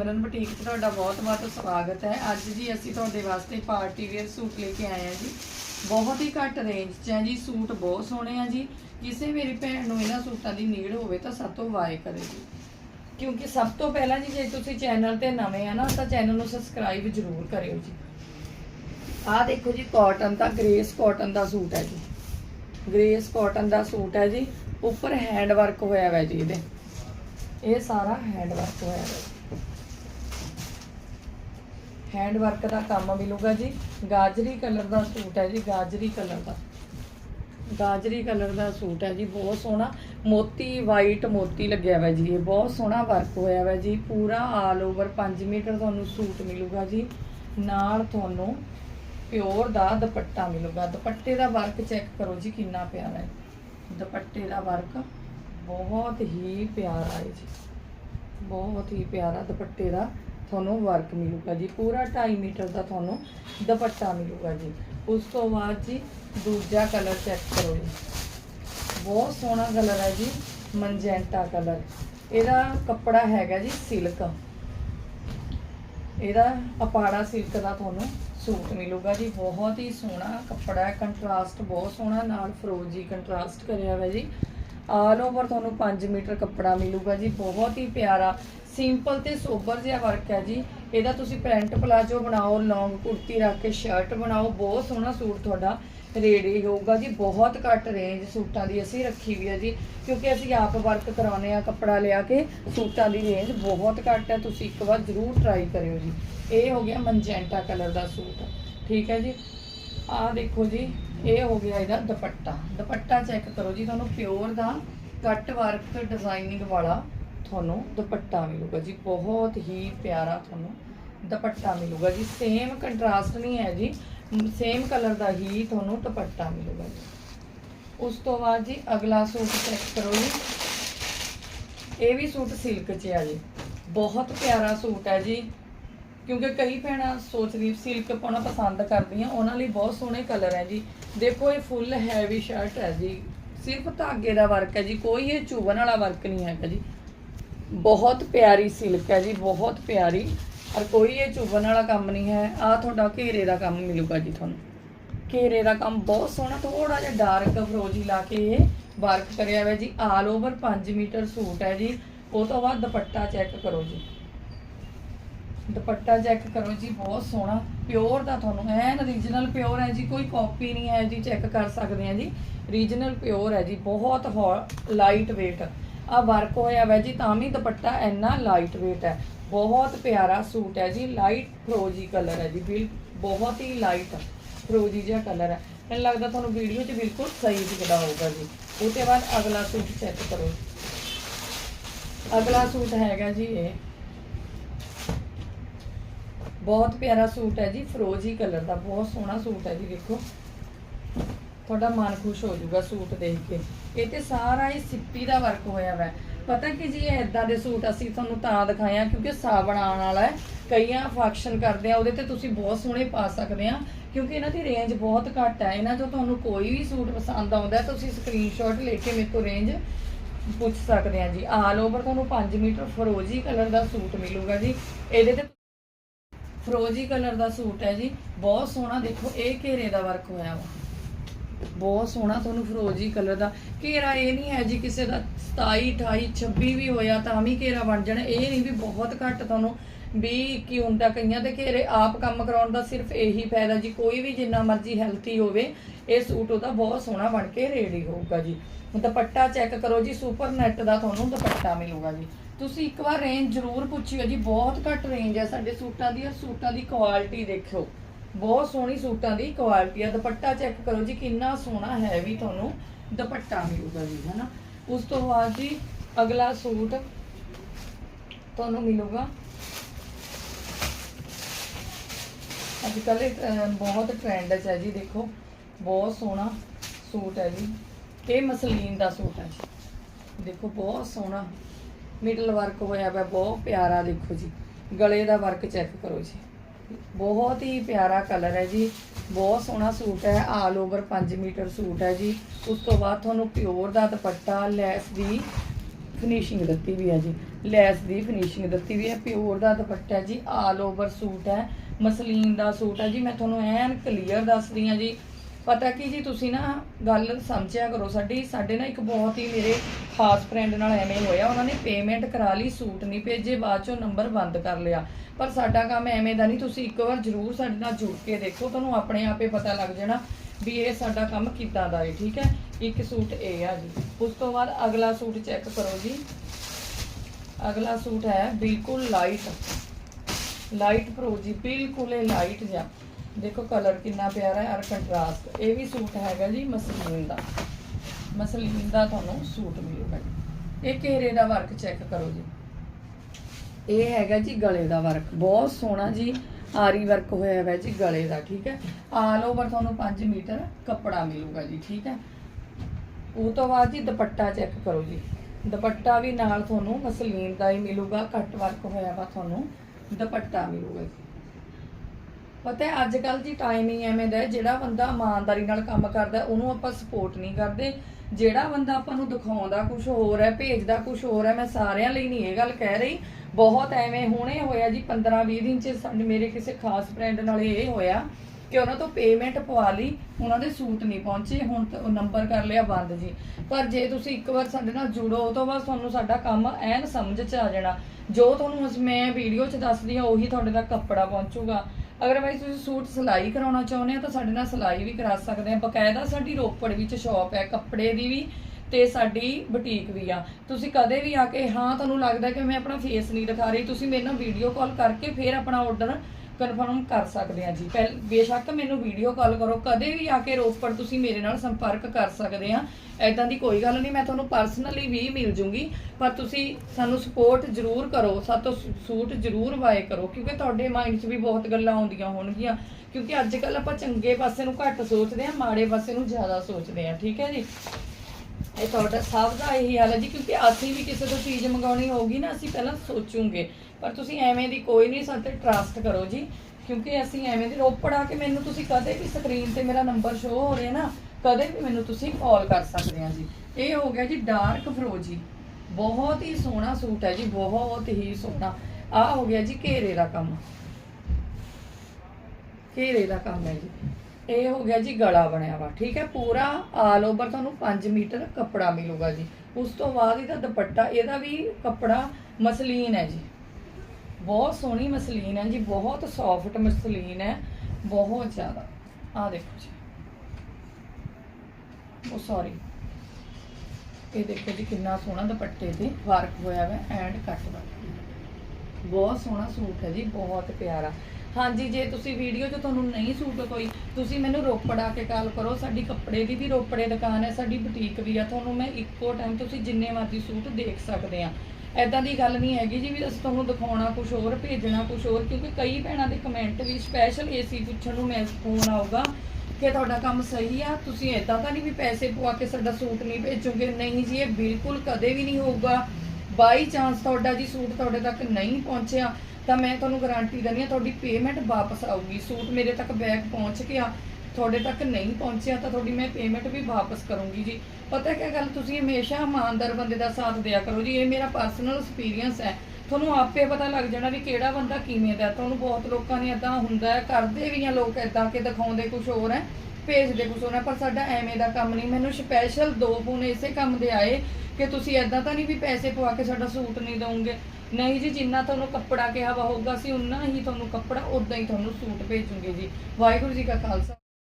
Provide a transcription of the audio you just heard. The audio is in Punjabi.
ਮਰਨ ਬੁਟੀਕ 'ਚ ਤੁਹਾਡਾ ਬਹੁਤ-ਬਹੁਤ ਸਵਾਗਤ ਹੈ। ਅੱਜ ਜੀ ਅਸੀਂ ਤੁਹਾਡੇ ਵਾਸਤੇ ਪਾਰਟੀ ਵੇਅਰ ਸੂਟ ਲੈ ਕੇ ਆਏ ਹਾਂ ਜੀ। ਬਹੁਤ ਹੀ ਘੱਟ ਰੇਂਜ 'ਚ ਹੈ ਜੀ, ਸੂਟ ਬਹੁਤ ਸੋਹਣੇ ਆ ਜੀ। ਕਿਸੇ ਮੇਰੀ ਭੈਣ ਨੂੰ ਇਹਨਾਂ ਸੂਟਾਂ ਦੀ ਨੀਡ ਹੋਵੇ ਤਾਂ ਸਾਤੋਂ ਵਾਏ ਕਰੇ ਜੀ। ਕਿਉਂਕਿ ਸਭ ਤੋਂ ਪਹਿਲਾਂ ਜੀ, ਜੇ ਤੁਸੀਂ ਚੈਨਲ ਤੇ ਨਵੇਂ ਆ ਨਾ, ਤਾਂ ਚੈਨਲ ਨੂੰ ਸਬਸਕ੍ਰਾਈਬ ਜ਼ਰੂਰ ਕਰਿਓ ਜੀ। ਆਹ ਦੇਖੋ ਜੀ ਕਾਟਨ ਦਾ ਗ੍ਰੇਸ ਕਾਟਨ ਦਾ ਸੂਟ ਹੈ ਜੀ। ਗ੍ਰੇਸ ਕਾਟਨ ਦਾ ਸੂਟ ਹੈ ਜੀ। ਉੱਪਰ ਹੈਂਡ ਵਰਕ ਹੋਇਆ ਹੋਇਆ ਜੀ ਇਹਦੇ। ਇਹ ਸਾਰਾ ਹੈਂਡ ਵਰਕ ਹੋਇਆ ਹੋਇਆ ਹੈਂਡ ਵਰਕ ਦਾ ਕੰਮ ਮਿਲੂਗਾ ਜੀ। ਗਾਜਰੀ ਕਲਰ ਦਾ ਸੂਟ ਹੈ ਜੀ, ਗਾਜਰੀ ਕਲਰ ਦਾ। ਗਾਜਰੀ ਕਲਰ ਦਾ ਸੂਟ ਹੈ ਜੀ, ਬਹੁਤ ਸੋਹਣਾ। ਮੋਤੀ ਵਾਈਟ ਮੋਤੀ ਲੱਗਿਆ ਹੋਇਆ ਜੀ, ਇਹ ਬਹੁਤ ਸੋਹਣਾ ਵਰਕ ਹੋਇਆ ਹੋਇਆ ਜੀ। ਪੂਰਾ ਆਲ ਓਵਰ 5 ਮੀਟਰ ਤੁਹਾਨੂੰ ਸੂਟ ਮਿਲੂਗਾ ਜੀ। ਨਾਲ ਤੁਹਾਨੂੰ ਪਿਓਰ ਦਾ ਦੁਪੱਟਾ ਮਿਲੂਗਾ। ਦੁਪੱਟੇ ਦਾ ਵਰਕ ਚੈੱਕ ਕਰੋ ਜੀ, ਕਿੰਨਾ ਪਿਆਰਾ ਹੈ। ਦੁਪੱਟੇ ਦਾ ਵਰਕ ਬਹੁਤ ਹੀ ਪਿਆਰਾ ਹੈ ਜੀ। ਬਹੁਤ ਹੀ ਪਿਆਰਾ ਦੁਪੱਟੇ ਦਾ। ਤੁਹਾਨੂੰ ਵਰਕ ਮਿਲੂਗਾ ਜੀ, ਪੂਰਾ 2.5 ਮੀਟਰ ਦਾ ਤੁਹਾਨੂੰ ਦੁਪੱਟਾ ਮਿਲੂਗਾ ਜੀ। ਉਸ ਤੋਂ ਬਾਅਦ ਜੀ ਦੂਜਾ ਕਲਰ ਚੈੱਕ ਕਰੋ ਜੀ। ਬਹੁਤ ਸੋਹਣਾ ਕਲਰ ਹੈ ਜੀ ਮਨਜੈਂਟਾ ਕਲਰ ਇਹਦਾ ਕੱਪੜਾ ਹੈਗਾ ਜੀ ਸਿਲਕ ਇਹਦਾ ਅਪਾੜਾ ਸਿਲਕ ਦਾ ਤੁਹਾਨੂੰ ਸੂਟ ਮਿਲੂਗਾ ਜੀ। ਬਹੁਤ ਹੀ ਸੋਹਣਾ ਕੱਪੜਾ ਹੈ ਕੰਟਰਾਸਟ ਬਹੁਤ ਸੋਹਣਾ, ਨਾਲ ਫਰੋਜੀ ਕੰਟਰਾਸਟ ਕਰਿਆ ਹੋਇਆ ਜੀ। ਆਲ ਓਵਰ ਤੁਹਾਨੂੰ 5 ਮੀਟਰ ਕੱਪੜਾ ਮਿਲੂਗਾ ਜੀ, ਬਹੁਤ ਹੀ ਪਿਆਰਾ, ਸਿੰਪਲ ਤੇ ਸੋਬਰ ਜਿਹਾ ਵਰਕ ਹੈ ਜੀ। ਇਹਦਾ ਤੁਸੀਂ ਪੈਂਟ ਪਲਾਜੋ ਬਣਾਓ, ਲੌਂਗ ਕੁੜਤੀ ਰੱਖ ਕੇ ਸ਼ਰਟ ਬਣਾਓ, ਬਹੁਤ ਸੋਹਣਾ ਸੂਟ ਤੁਹਾਡਾ ਰੇਡੀ ਹੋਊਗਾ ਜੀ, ਬਹੁਤ ਘੱਟ ਰੇਂਜ ਸੂਟਾਂ ਦੀ ਅਸੀਂ ਰੱਖੀ ਵੀ ਹੈ ਜੀ, ਕਿਉਂਕਿ ਅਸੀਂ ਆਪ ਵਰਕ ਕਰਾਉਨੇ ਆ ਕੱਪੜਾ ਲਿਆ ਕੇ, ਸੂਟਾਂ ਦੀ ਰੇਂਜ ਬਹੁਤ ਘੱਟ ਹੈ, ਤੁਸੀਂ ਇੱਕ ਵਾਰ ਜ਼ਰੂਰ ਟਰਾਈ ਕਰਿਓ ਜੀ। ਇਹ ਹੋ ਗਿਆ ਮਨਜੈਂਟਾ ਕਲਰ ਦਾ ਸੂਟ, ਠੀਕ ਹੈ ਜੀ। ਆਹ ਦੇਖੋ ਜੀ ਇਹ ਹੋ ਗਿਆ ਇਹਦਾ ਦੁਪੱਟਾ। ਦੁਪੱਟਾ ਚੈੱਕ ਕਰੋ ਜੀ, ਤੁਹਾਨੂੰ ਪਿਓਰ ਦਾ ਕੱਟ ਵਰਕ ਡਿਜ਼ਾਈਨਿੰਗ ਵਾਲਾ ਤੁਹਾਨੂੰ ਦੁਪੱਟਾ ਮਿਲੂਗਾ ਜੀ। ਬਹੁਤ ਹੀ ਪਿਆਰਾ ਤੁਹਾਨੂੰ ਦੁਪੱਟਾ ਮਿਲੂਗਾ ਜੀ। ਸੇਮ ਕੰਟਰਾਸਟ ਨਹੀਂ ਹੈ ਜੀ ਸੇਮ ਕਲਰ ਦਾ ਹੀ ਤੁਹਾਨੂੰ ਦੁਪੱਟਾ ਮਿਲੂਗਾ ਜੀ। ਉਸ ਤੋਂ ਬਾਅਦ ਜੀ ਅਗਲਾ ਸੂਟ ਚੈੱਕ ਕਰੋ ਜੀ। ਇਹ ਵੀ ਸੂਟ ਸਿਲਕ 'ਚ ਆ ਜੀ। ਬਹੁਤ ਪਿਆਰਾ ਸੂਟ ਹੈ ਜੀ। ਕਿਉਂਕਿ ਕਈ ਭੈਣਾਂ ਸੋਚਦੀ ਸਿਲਕ ਪਾਉਣਾ ਪਸੰਦ ਕਰਦੀਆਂ, ਉਹਨਾਂ ਲਈ ਬਹੁਤ ਸੋਹਣੇ ਕਲਰ ਹੈ ਜੀ। ਦੇਖੋ, ਇਹ ਫੁੱਲ ਹੈਵੀ ਸ਼ਰਟ ਹੈ ਜੀ। ਸਿਰਫ ਧਾਗੇ ਦਾ ਵਰਕ ਹੈ ਜੀ, ਕੋਈ ਇਹ ਚੁਭਣ ਵਾਲਾ ਵਰਕ ਨਹੀਂ ਹੈਗਾ ਜੀ। ਬਹੁਤ ਪਿਆਰੀ ਸਿਲਕ ਹੈ ਜੀ, ਬਹੁਤ ਪਿਆਰੀ। ਔਰ ਕੋਈ ਇਹ ਚੁਭਣ ਵਾਲਾ ਕੰਮ ਨਹੀਂ ਹੈ। ਆ ਤੁਹਾਡਾ ਘੇਰੇ ਦਾ ਕੰਮ ਮਿਲੂਗਾ ਜੀ ਤੁਹਾਨੂੰ। ਘੇਰੇ ਦਾ ਕੰਮ ਬਹੁਤ ਸੋਹਣਾ ਥੋੜਾ ਜਿਹਾ ਡਾਰਕ ਫਰੋਜੀ ਲਾ ਕੇ ਇਹ ਵਰਕ ਕਰਿਆ ਹੋਇਆ ਜੀ। ਆਲ ਓਵਰ 5 ਮੀਟਰ ਸੂਟ ਹੈ ਜੀ। ਉਹ ਤੋਂ ਬਾਅਦ ਦੁਪੱਟਾ ਚੈੱਕ ਕਰੋ ਜੀ। ਦੁਪੱਟਾ ਚੈੱਕ ਕਰੋ ਜੀ, ਬਹੁਤ ਸੋਹਣਾ ਪਿਓਰ ਦਾ ਤੁਹਾਨੂੰ, ਐਨ ਰੀਜਨਲ ਪਿਓਰ ਹੈ ਜੀ, ਕੋਈ ਕਾਪੀ ਨਹੀਂ ਹੈ ਜੀ ਚੈੱਕ ਕਰ ਸਕਦੇ ਆ ਜੀ। ਰੀਜਨਲ ਪਿਓਰ ਹੈ ਜੀ, ਬਹੁਤ ਲਾਈਟ weight ਆ ਵਰਕ ਹੋਇਆ ਵੈ ਜੀ, ਤਾਂ ਵੀ ਦੁਪੱਟਾ ਇੰਨਾ ਲਾਈਟ weight ਹੈ। ਬਹੁਤ ਪਿਆਰਾ ਸੂਟ ਹੈ ਜੀ ਲਾਈਟ ਫਰੋਜੀ ਕਲਰ ਹੈ ਜੀ, ਬਿਲ, ਬਹੁਤ ਹੀ ਲਾਈਟ ਫਰੋਜੀ ਜਿਹਾ ਕਲਰ ਹੈ। ਮੈਨੂੰ ਲੱਗਦਾ ਤੁਹਾਨੂੰ ਵੀਡੀਓ 'ਚ ਬਿਲਕੁਲ ਸਹੀ ਦਿਖਦਾ ਹੋਊਗਾ ਜੀ। ਉਹ ਤੋਂ ਬਾਅਦ ਅਗਲਾ ਸੂਟ ਚੈੱਕ ਕਰੋ। ਅਗਲਾ ਸੂਟ ਹੈਗਾ ਜੀ ਇਹ। ਬਹੁਤ ਪਿਆਰਾ ਸੂਟ ਹੈ ਜੀ, ਫਰੋਜੀ ਕਲਰ ਦਾ, ਬਹੁਤ ਸੋਹਣਾ ਸੂਟ ਹੈ ਜੀ ਦੇਖੋ ਤੁਹਾਡਾ ਮਨ ਖੁਸ਼ ਹੋ ਜਾਊਗਾ ਸੂਟ ਦੇਖ ਕੇ। ਇਹ ਤੇ ਸਾਰਾ ਹੀ ਸਿੱਪੀ ਦਾ ਵਰਕ ਹੋਇਆ ਵਾ। ਪਤਾ ਕਿ ਜੀ, ਇਹ ਇਦਾਂ ਦੇ ਸੂਟ ਅਸੀਂ ਤੁਹਾਨੂੰ ਤਾਂ ਦਿਖਾਏ ਆ, ਕਿਉਂਕਿ ਸਾਵਣ ਆਉਣ ਵਾਲਾ ਹੈ। ਕਈਆਂ ਫੰਕਸ਼ਨ ਕਰਦੇ ਆ, ਉਹਦੇ ਤੇ ਤੁਸੀਂ ਬਹੁਤ ਸੋਹਣੇ ਪਾ ਸਕਦੇ ਆ, ਕਿਉਂਕਿ ਇਹਨਾਂ ਦੀ ਰੇਂਜ ਬਹੁਤ ਘੱਟ ਹੈ। ਇਹਨਾਂ ਤੋਂ ਤੁਹਾਨੂੰ ਕੋਈ ਵੀ ਸੂਟ ਪਸੰਦ ਆਉਂਦਾ ਤੁਸੀਂ ਸਕਰੀਨਸ਼ਾਟ ਲੈ ਕੇ ਮੇਰੇ ਤੋਂ ਰੇਂਜ ਪੁੱਛ ਸਕਦੇ ਆ ਜੀ। ਆਲ ਓਵਰ ਤੁਹਾਨੂੰ 5 ਮੀਟਰ ਫਰੋਜੀ ਕਲਰ ਦਾ ਸੂਟ ਮਿਲੂਗਾ ਜੀ। ਇਹਦੇ ਤੇ ਫਰੋਜੀ ਕਲਰ ਦਾ ਸੂਟ ਹੈ ਜੀ। ਬਹੁਤ ਸੋਹਣਾ, ਦੇਖੋ, ਇਹ ਘੇਰੇ ਦਾ ਵਰਕ ਹੋਇਆ ਵਾ। ਬਹੁਤ ਸੋਹਣਾ ਤੁਹਾਨੂੰ ਫਰੋਜੀ ਕਲਰ ਦਾ। ਘੇਰਾ ਇਹ ਨਹੀਂ ਹੈ ਜੀ ਕਿਸੇ ਦਾ 27 28 26 ਵੀ ਹੋਇਆ ਤਾਂ ਵੀ ਘੇਰਾ ਬਣ ਜਾਣਾ। ਇਹ ਨਹੀਂ ਵੀ ਬਹੁਤ ਘੱਟ ਤੁਹਾਨੂੰ 20 21 ਹੁੰਦਾ ਕਈਆਂ ਦੇ ਘੇਰੇ ਆਪ ਕੰਮ ਕਰਾਉਣ ਦਾ ਸਿਰਫ ਇਹੀ ਫਾਇਦਾ ਜੀ। ਕੋਈ ਵੀ ਜਿੰਨਾ ਮਰਜ਼ੀ ਹੈਲਥੀ ਹੋਵੇ, ਇਹ ਸੂਟ ਉਹਦਾ ਬਹੁਤ ਸੋਹਣਾ ਬਣ ਕੇ ਰੈਡੀ ਹੋਊਗਾ ਜੀ। ਦੁਪੱਟਾ ਚੈੱਕ ਕਰੋ ਜੀ ਸੁਪਰ ਨੈਟ ਦਾ ਤੁਹਾਨੂੰ ਦੁਪੱਟਾ ਮਿਲੂਗਾ ਜੀ। ਤੁਸੀਂ ਇੱਕ ਵਾਰ ਰੇਂਜ ਜ਼ਰੂਰ ਪੁੱਛਿਓ ਜੀ, ਬਹੁਤ ਘੱਟ ਰੇਂਜ ਹੈ ਸਾਡੇ ਸੂਟਾਂ ਦੀ ਔਰ ਸੂਟਾਂ ਦੀ ਕੁਆਲਿਟੀ ਦੇਖਿਓ। ਬਹੁਤ ਸੋਹਣੀ ਸੂਟਾਂ ਦੀ ਕੁਆਲਿਟੀ ਆ, ਦੁਪੱਟਾ ਚੈੱਕ ਕਰੋ ਜੀ, ਕਿੰਨਾ ਸੋਹਣਾ ਹੈ ਵੀ ਤੁਹਾਨੂੰ ਦੁਪੱਟਾ ਮਿਲੂਗਾ ਜੀ, ਹਨਾ? ਉਸ ਤੋਂ ਬਾਅਦ ਜੀ ਅਗਲਾ ਸੂਟ ਤੁਹਾਨੂੰ ਮਿਲੂਗਾ। ਅੱਜ ਕੱਲ੍ਹ ਬਹੁਤ ਟ੍ਰੈਂਡ 'ਚ ਹੈ ਜੀ, ਦੇਖੋ। ਬਹੁਤ ਸੋਹਣਾ ਸੂਟ ਹੈ ਜੀ। ਇਹ ਮਸਲੀਨ ਦਾ ਸੂਟ ਹੈ ਜੀ। ਦੇਖੋ, ਬਹੁਤ ਸੋਹਣਾ ਮਿਡਲ ਵਰਕ ਹੋਇਆ ਵਾ ਬਹੁਤ ਪਿਆਰਾ ਦੇਖੋ ਜੀ। ਗਲੇ ਦਾ ਵਰਕ ਚੈੱਕ ਕਰੋ ਜੀ। ਬਹੁਤ ਹੀ ਪਿਆਰਾ ਕਲਰ ਹੈ ਜੀ। ਬਹੁਤ ਸੋਹਣਾ ਸੂਟ ਹੈ ਆਲ ਓਵਰ 5 ਮੀਟਰ ਸੂਟ ਹੈ ਜੀ। ਉਸ ਤੋਂ ਬਾਅਦ ਤੁਹਾਨੂੰ ਪਿਓਰ ਦਾ ਦੁਪੱਟਾ, ਲੈਸ ਦੀ ਫਿਨਿਸ਼ਿੰਗ ਦਿੱਤੀ ਵੀ ਹੈ ਜੀ। ਲੈਸ ਦੀ ਫਿਨਿਸ਼ਿੰਗ ਦਿੱਤੀ ਵੀ ਹੈ ਪਿਓਰ ਦਾ ਦੁਪੱਟਾ ਹੈ ਜੀ। ਆਲ ਓਵਰ ਸੂਟ ਹੈ, ਮਸਲੀਨ ਦਾ ਸੂਟ ਹੈ ਜੀ। ਮੈਂ ਤੁਹਾਨੂੰ ਐਨ ਕਲੀਅਰ ਦੱਸ ਰਹੀ ਹਾਂ ਜੀ ਪਤਾ ਕੀ ਜੀ, ਤੁਸੀਂ ਨਾ ਗੱਲ ਸਮਝਿਆ ਕਰੋ ਸਾਡੀ। ਸਾਡੇ ਨਾਲ ਇੱਕ ਬਹੁਤ ਹੀ ਮੇਰੇ ਖਾਸ ਫਰੈਂਡ ਨਾਲ ਐਵੇਂ ਹੋਇਆ। ਉਹਨਾਂ ਨੇ ਪੇਮੈਂਟ ਕਰਾ ਲਈ, ਸੂਟ ਨਹੀਂ ਭੇਜੇ, ਬਾਅਦ ਚੋਂ ਨੰਬਰ ਬੰਦ ਕਰ ਲਿਆ। ਪਰ ਸਾਡਾ ਕੰਮ ਐਵੇਂ ਦਾ ਨਹੀਂ, ਤੁਸੀਂ ਇੱਕ ਵਾਰ ਜ਼ਰੂਰ ਸਾਡੇ ਨਾਲ ਜੁੜ ਕੇ ਦੇਖੋ, ਤੁਹਾਨੂੰ ਆਪਣੇ ਆਪੇ ਪਤਾ ਲੱਗ ਜਾਣਾ ਵੀ ਇਹ ਸਾਡਾ ਕੰਮ ਕਿੱਦਾਂ ਦਾ ਹੈ ਠੀਕ ਹੈ? ਇੱਕ ਸੂਟ ਇਹ ਆ ਜੀ। ਉਸ ਤੋਂ ਬਾਅਦ ਅਗਲਾ ਸੂਟ ਚੈੱਕ ਕਰੋ ਜੀ। ਅਗਲਾ ਸੂਟ ਹੈ ਬਿਲਕੁਲ ਲਾਈਟ ਲਾਈਟ ਫਰੋਜੀ ਬਿਲਕੁਲ ਇਹ ਲਾਈਟ ਜਿਹਾ। ਦੇਖੋ ਕਲਰ ਕਿੰਨਾ ਪਿਆਰਾ ਹੈ ਔਰ ਕੰਟਰਾਸਟ ਇਹ ਵੀ ਸੂਟ ਹੈਗਾ ਜੀ ਮਸਲੀਨ ਦਾ। ਮਸਲੀਨ ਦਾ ਤੁਹਾਨੂੰ ਸੂਟ ਮਿਲੂਗਾ ਜੀ। ਇਹ ਘੇਰੇ ਦਾ ਵਰਕ ਚੈੱਕ ਕਰੋ ਜੀ। ਇਹ ਹੈਗਾ ਜੀ ਗਲੇ ਦਾ ਵਰਕ ਬਹੁਤ ਸੋਹਣਾ ਜੀ ਆਰੀ ਵਰਕ ਹੋਇਆ ਹੈਗਾ ਜੀ ਗਲੇ ਦਾ, ਠੀਕ ਹੈ? ਆਲ ਓਵਰ ਤੁਹਾਨੂੰ 5 ਮੀਟਰ ਕੱਪੜਾ ਮਿਲੂਗਾ ਜੀ, ਠੀਕ ਹੈ? ਉਹ ਤੋਂ ਬਾਅਦ ਜੀ ਦੁਪੱਟਾ ਚੈੱਕ ਕਰੋ ਜੀ। ਦੁਪੱਟਾ ਵੀ ਨਾਲ ਤੁਹਾਨੂੰ ਮਸਲੀਨ ਦਾ ਹੀ ਮਿਲੂਗਾ। ਕੱਟ ਵਰਕ ਹੋਇਆ ਵਾ ਤੁਹਾਨੂੰ ਦੁਪੱਟਾ ਮਿਲੂਗਾ ਜੀ। ਪਤਾ ਹੈ ਅੱਜ ਕੱਲ ਜੀ ਟਾਈਮ ਹੀ ਐਵੇਂ ਦਾ ਹੈ, ਜਿਹੜਾ ਬੰਦਾ ਇਮਾਨਦਾਰੀ ਨਾਲ ਕੰਮ ਕਰਦਾ ਹੈ, ਉਹਨੂੰ ਆਪਾਂ ਸਪੋਰਟ ਨਹੀਂ ਕਰਦੇ। ਜਿਹੜਾ ਬੰਦਾ ਆਪਾਂ ਨੂੰ ਦਿਖਾਉਂਦਾ ਕੁਝ ਹੋਰ ਹੈ ਭੇਜਦਾ ਕੁਝ ਹੋਰ ਹੈ ਮੈਂ ਸਾਰਿਆਂ ਲਈ ਨਹੀਂ ਇਹ ਗੱਲ ਕਹਿ ਰਹੀ। ਬਹੁਤ ਐਵੇਂ ਹੁਣੇ ਹੋਇਆ ਜੀ 15 20 ਦਿਨ ਚ ਸਾਡੇ ਮੇਰੇ ਕਿਸੇ ਖਾਸ ਫਰੈਂਡ ਨਾਲ ਇਹ ਹੋਇਆ ਕਿ ਉਹਨਾਂ ਤੋਂ ਪੇਮੈਂਟ ਪਵਾ ਲਈ ਉਹਨਾਂ ਦੇ ਸੂਟ ਨਹੀਂ ਪਹੁੰਚੇ ਹੁਣ ਤਾਂ ਉਹ ਨੰਬਰ ਕਰ ਲਿਆ ਬੰਦ ਜੀ। ਪਰ ਜੇ ਤੁਸੀਂ ਇੱਕ ਵਾਰ ਸਾਡੇ ਨਾਲ ਜੁੜੋ ਉਹ ਤੋਂ ਬਾਅਦ ਤੁਹਾਨੂੰ ਸਾਡਾ ਕੰਮ ਐਨ ਸਮਝ ਚ ਆ ਜਾਣਾ। ਜੋ ਤੁਹਾਨੂੰ ਅਸੀਂ- ਮੈਂ ਵੀਡੀਓ 'ਚ ਦੱਸਦੀ ਹਾਂ ਉਹੀ ਤੁਹਾਡੇ ਤੱਕ ਕੱਪੜਾ ਪਹੁੰਚੂਗਾ। ਅਗਰ ਬਾਈ ਤੁਸੀਂ ਸੂਟ ਸਿਲਾਈ ਕਰਾਉਣਾ ਚਾਹੁੰਦੇ ਆ ਤਾਂ ਸਾਡੇ ਨਾਲ ਸਿਲਾਈ ਵੀ ਕਰਾ ਸਕਦੇ ਆ। ਬਕਾਇਦਾ ਸਾਡੀ ਰੋਪੜ ਵਿੱਚ ਸ਼ਾਪ ਹੈ, ਕੱਪੜੇ ਦੀ ਵੀ ਤੇ ਸਾਡੀ ਬੁਟੀਕ ਵੀ ਆ। ਤੁਸੀਂ ਕਦੇ ਵੀ ਆ ਕੇ, ਹਾਂ, ਤੁਹਾਨੂੰ ਲੱਗਦਾ ਕਿ ਮੈਂ ਆਪਣਾ ਫੇਸ ਨਹੀਂ ਦਿਖਾ ਰਹੀ, ਤੁਸੀਂ ਮੇਰੇ ਨਾਲ ਵੀਡੀਓ ਕਾਲ ਕਰਕੇ ਫਿਰ ਆਪਣਾ ਆਰਡਰ ਕਨਫਰਮ ਕਰ ਸਕਦੇ ਆ ਜੀ। ਪਹਿਲ ਬੇਸ਼ੱਕ ਮੈਨੂੰ ਵੀਡੀਓ ਕਾਲ ਕਰੋ। ਕਦੇ ਵੀ ਆ ਕੇ ਰੋਪੜ ਤੁਸੀਂ ਮੇਰੇ ਨਾਲ ਸੰਪਰਕ ਕਰ ਸਕਦੇ ਆ ਐਦਾਂ ਦੀ ਕੋਈ ਗੱਲ ਨਹੀਂ, ਮੈਂ ਤੁਹਾਨੂੰ ਪਰਸਨਲੀ ਵੀ ਮਿਲ ਜੂੰਗੀ। ਪਰ ਤੁਸੀਂ ਸਾਨੂੰ ਸਪੋਰਟ ਜ਼ਰੂਰ ਕਰੋ। ਸਾਤੋਂ ਸੂਟ ਜ਼ਰੂਰ ਬਾਏ ਕਰੋ। ਕਿਉਂਕਿ ਤੁਹਾਡੇ ਮਾਈਂਡ 'ਚ ਵੀ ਬਹੁਤ ਗੱਲਾਂ ਆਉਂਦੀਆਂ ਹੋਣਗੀਆਂ। ਕਿਉਂਕਿ ਅੱਜ ਕੱਲ ਆਪਾਂ ਚੰਗੇ ਪਾਸੇ ਨੂੰ ਘੱਟ ਸੋਚਦੇ ਆ ਮਾੜੇ ਪਾਸੇ ਨੂੰ ਜ਼ਿਆਦਾ ਸੋਚਦੇ ਆ ਠੀਕ ਹੈ ਜੀ? ਇਹ ਤੁਹਾਡਾ ਸਭ ਦਾ ਇਹੀ ਹਾਲ ਹੈ ਜੀ, ਕਿਉਂਕਿ ਅਸੀਂ ਵੀ ਕਿਸੇ ਤੋਂ ਚੀਜ਼ ਮੰਗਾਉਣੀ ਹੋਊਗੀ ਨਾ, ਅਸੀਂ ਪਹਿਲਾਂ ਸੋਚੂਗੇ। ਪਰ ਤੁਸੀਂ ਐਵੇਂ ਦੀ ਕੋਈ ਨਹੀਂ, ਸਾਡੇ ਟਰਸਟ ਕਰੋ ਜੀ, ਕਿਉਂਕਿ ਅਸੀਂ ਐਵੇਂ ਦੀ ਰੋਪੜ ਆ ਕੇ ਮੈਨੂੰ ਤੁਸੀਂ ਕਦੇ ਵੀ ਸਕਰੀਨ ਤੇ ਮੇਰਾ ਨੰਬਰ ਸ਼ੋ ਹੋ ਰਿਹਾ ਨਾ, ਕਦੇ ਵੀ ਮੈਨੂੰ ਤੁਸੀਂ ਕਾਲ ਕਰ ਸਕਦੇ ਆ ਜੀ। ਇਹ ਹੋ ਗਿਆ ਜੀ ਡਾਰਕ ਫਰੋਜੀ ਬਹੁਤ ਹੀ ਸੋਹਣਾ ਸੂਟ ਹੈ ਜੀ, ਬਹੁਤ ਹੀ ਸੋਹਣਾ। ਆ ਹੋ ਗਿਆ ਜੀ ਘੇਰੇ ਦਾ ਕੰਮ। ਘੇਰੇ ਦਾ ਕੰਮ ਹੈ ਜੀ। ਇਹ ਹੋ ਗਿਆ ਜੀ ਗਲਾ ਬਣਿਆ ਵਾ, ਠੀਕ ਹੈ, ਪੂਰਾ ਆਲ ਓਵਰ ਤੁਹਾਨੂੰ 5 ਮੀਟਰ ਕੱਪੜਾ ਮਿਲੂਗਾ ਜੀ। ਉਸ ਤੋਂ ਬਾਅਦ ਇਹਦਾ ਦੁਪੱਟਾ, ਇਹਦਾ ਵੀ ਕੱਪੜਾ ਮਸਲੀਨ ਹੈ ਜੀ। ਬਹੁਤ ਸੋਹਣੀ ਮਸਲੀਨ ਹੈ ਜੀ, ਬਹੁਤ ਸੌਫਟ ਮਸਲੀਨ ਹੈ, ਬਹੁਤ ਜ਼ਿਆਦਾ। ਆ ਦੇਖੋ ਜੀ। ਉਹ ਸੌਰੀ ਇਹ ਦੇਖੋ ਜੀ ਕਿੰਨਾ ਸੋਹਣਾ ਦੁਪੱਟੇ ਤੇ ਵਰਕ ਹੋਇਆ ਹੈ ਐਂਡ ਕੱਟ ਵਰਕ ਬਹੁਤ ਸੋਹਣਾ ਸੂਟ ਹੈ ਜੀ, ਬਹੁਤ ਪਿਆਰਾ। ਹਾਂਜੀ, ਜੇ ਤੁਸੀਂ ਵੀਡੀਓ 'ਚ ਤੁਹਾਨੂੰ ਨਹੀਂ ਸੂਟ ਕੋਈ, ਤੁਸੀਂ ਮੈਨੂੰ ਰੋਪੜਾ ਕੇ ਕਾਲ ਕਰੋ। ਸਾਡੀ ਕੱਪੜੇ ਦੀ ਵੀ ਰੋਪੜੇ ਦੁਕਾਨ ਹੈ, ਸਾਡੀ ਬੁਟੀਕ ਵੀ ਆ। ਤੁਹਾਨੂੰ ਮੈਂ ਇੱਕੋ ਟਾਈਮ ਤੁਸੀਂ ਜਿੰਨੇ ਮਰਜ਼ੀ ਸੂਟ ਦੇਖ ਸਕਦੇ ਆ। ਐਦਾਂ ਦੀ ਗੱਲ ਨਹੀਂ ਹੈਗੀ ਜੀ ਵੀ ਅਸੀਂ ਤੁਹਾਨੂੰ ਦਿਖਾਉਣਾ ਕੁਝ ਹੋਰ, ਭੇਜਣਾ ਕੁਝ ਹੋਰ, ਕਿਉਂਕਿ ਕਈ ਭੈਣਾਂ ਦੇ ਕਮੈਂਟ ਵੀ ਸਪੈਸ਼ਲ ਏਸੀ ਪੁੱਛਣ ਨੂੰ ਮੈਂ ਫੋਨ ਆਊਗਾ ਕਿ ਤੁਹਾਡਾ ਕੰਮ ਸਹੀ ਆ, ਤੁਸੀਂ ਇਦਾਂ ਤਾਂ ਨਹੀਂ ਵੀ ਪੈਸੇ ਪਵਾ ਕੇ ਸਾਡਾ ਸੂਟ ਨਹੀਂ ਭੇਜੋਗੇ? ਨਹੀਂ ਜੀ, ਇਹ ਬਿਲਕੁਲ ਕਦੇ ਵੀ ਨਹੀਂ ਹੋਊਗਾ। ਬਾਈ ਚਾਂਸ ਤੁਹਾਡਾ ਜੀ ਸੂਟ ਤੁਹਾਡੇ ਤੱਕ ਨਹੀਂ ਪਹੁੰਚਿਆ। ਤਾਂ ਮੈਂ ਤੁਹਾਨੂੰ ਗਾਰੰਟੀ ਦਿੰਦੀ ਹਾਂ, ਤੁਹਾਡੀ ਪੇਮੈਂਟ ਵਾਪਸ ਆਊਗੀ। ਸੂਟ ਮੇਰੇ ਤੱਕ ਬੈਗ ਪਹੁੰਚ ਗਿਆ, ਤੁਹਾਡੇ ਤੱਕ ਨਹੀਂ ਪਹੁੰਚਿਆ, ਤਾਂ ਤੁਹਾਡੀ ਮੈਂ ਪੇਮੈਂਟ ਵੀ ਵਾਪਸ ਕਰੂੰਗੀ ਜੀ। ਪਤਾ ਕੀ ਗੱਲ, ਤੁਸੀਂ ਹਮੇਸ਼ਾ ਇਮਾਨਦਾਰ ਬੰਦੇ ਦਾ ਸਾਥ ਦਿਆ ਕਰੋ ਜੀ, ਇਹ ਮੇਰਾ ਪਰਸਨਲ ਐਕਸਪੀਰੀਅੰਸ ਹੈ। ਤੁਹਾਨੂੰ ਆਪੇ ਪਤਾ ਲੱਗ ਜਾਣਾ ਵੀ ਕਿਹੜਾ ਬੰਦਾ ਕਿਵੇਂ ਦਾ ਤੁਹਾਨੂੰ ਬਹੁਤ ਲੋਕਾਂ ਨੇ ਇਦਾਂ ਹੁੰਦਾ ਹੈ, ਕਰਦੇ ਵੀ ਆ ਲੋਕ ਇਦਾਂ ਕਿ ਦਿਖਾਉਂਦੇ ਕੁਝ ਹੋਰ ਹੈ, ਭੇਜਦੇ ਕੁਝ ਹੋਰ ਹੈ, ਪਰ ਸਾਡਾ ਐਵੇਂ ਦਾ ਕੰਮ ਨਹੀਂ। ਮੈਨੂੰ ਸਪੈਸ਼ਲ ਦੋ ਫੋਨ ਇਸੇ ਕੰਮ ਦੇ ਆਏ ਕਿ ਤੁਸੀਂ ਐਦਾਂ ਤਾਂ ਨਹੀਂ ਵੀ ਪੈਸੇ ਪਵਾ ਕੇ ਸਾਡਾ ਸੂਟ ਨਹੀਂ ਦਵੋਗੇ ਨਹੀਂ ਜੀ, ਜਿੰਨਾ ਤੁਹਾਨੂੰ ਕੱਪੜਾ ਕਿਹਾ ਵਾ ਹੋਊਗਾ ਸੀ ਉਨਾ ਹੀ ਤੁਹਾਨੂੰ ਕੱਪੜਾ ਉਦਾਂ ਹੀ ਤੁਹਾਨੂੰ ਸੂਟ ਭੇਜੂਗੇ ਜੀ। ਵਾਹਿਗੁਰੂ ਜੀ ਕਾ ਖਾਲਸਾ।